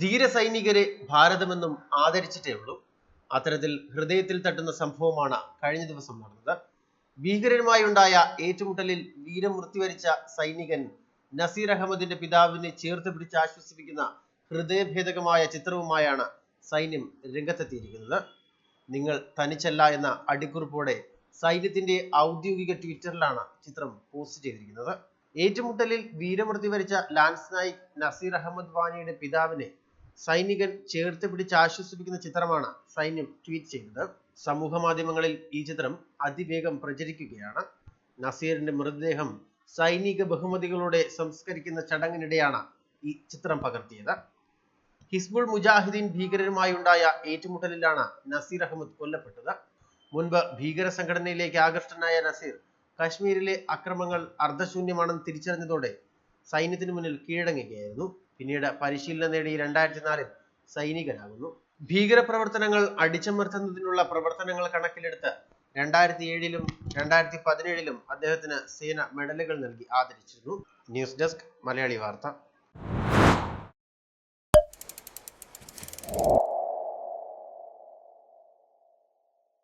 ധീര സൈനികരെ ഭാരതമെന്നും ആദരിച്ചിട്ടേ ഉള്ളൂ. അത്തരത്തിൽ ഹൃദയത്തിൽ തട്ടുന്ന സംഭവമാണ് കഴിഞ്ഞ ദിവസം നടന്നത്. ഭീകരരുമായുണ്ടായ ഏറ്റുമുട്ടലിൽ വീരമൃത്യു വരിച്ച സൈനികൻ നസീർ അഹമ്മദിന്റെ പിതാവിനെ ചേർത്ത് പിടിച്ച് ആശ്വസിപ്പിക്കുന്ന ഹൃദയഭേദകമായ ചിത്രവുമായാണ് സൈന്യം രംഗത്തെത്തിയിരിക്കുന്നത്. നിങ്ങൾ തനിച്ചല്ല എന്ന അടിക്കുറിപ്പോടെ സൈന്യത്തിന്റെ ഔദ്യോഗിക ട്വിറ്ററിലാണ് ചിത്രം പോസ്റ്റ് ചെയ്തിരിക്കുന്നത്. ഏറ്റുമുട്ടലിൽ വീരമൃത്യു വരിച്ച ലാൻസ് നായിക് നസീർ അഹമ്മദ് വാനിയുടെ പിതാവിനെ സൈനികൻ ചേർത്ത് പിടിച്ച് ആശ്വസിപ്പിക്കുന്ന ചിത്രമാണ് സൈന്യം ട്വീറ്റ് ചെയ്തത്. സമൂഹ മാധ്യമങ്ങളിൽ ഈ ചിത്രം അതിവേഗം പ്രചരിക്കുകയാണ്. നസീറിന്റെ മൃതദേഹം സൈനിക ബഹുമതികളോടെ സംസ്കരിക്കുന്ന ചടങ്ങിനിടെയാണ് ഈ ചിത്രം പകർത്തിയത്. ഹിസ്ബുൾ മുജാഹിദീൻ ഭീകരരുമായുണ്ടായ ഏറ്റുമുട്ടലിലാണ് നസീർ അഹമ്മദ് കൊല്ലപ്പെട്ടത്. മുൻപ് ഭീകര സംഘടനയിലേക്ക് ആകൃഷ്ടനായ നസീർ കശ്മീരിലെ അക്രമങ്ങൾ അർദ്ധശൂന്യമാണെന്ന് തിരിച്ചറിഞ്ഞതോടെ സൈന്യത്തിന് മുന്നിൽ കീഴടങ്ങുകയായിരുന്നു. പിന്നീട് പരിശീലനം നേടി രണ്ടായിരത്തി നാലിൽ സൈനികനാകുന്നു. ഭീകരപ്രവർത്തനങ്ങൾ അടിച്ചമർത്തുന്നതിനുള്ള പ്രവർത്തനങ്ങൾ കണക്കിലെടുത്ത് രണ്ടായിരത്തി ഏഴിലും രണ്ടായിരത്തി പതിനേഴിലും അദ്ദേഹത്തിന് സേന മെഡലുകൾ നൽകി ആദരിച്ചിരുന്നു. ന്യൂസ് ഡെസ്ക് മലയാളി വാർത്ത.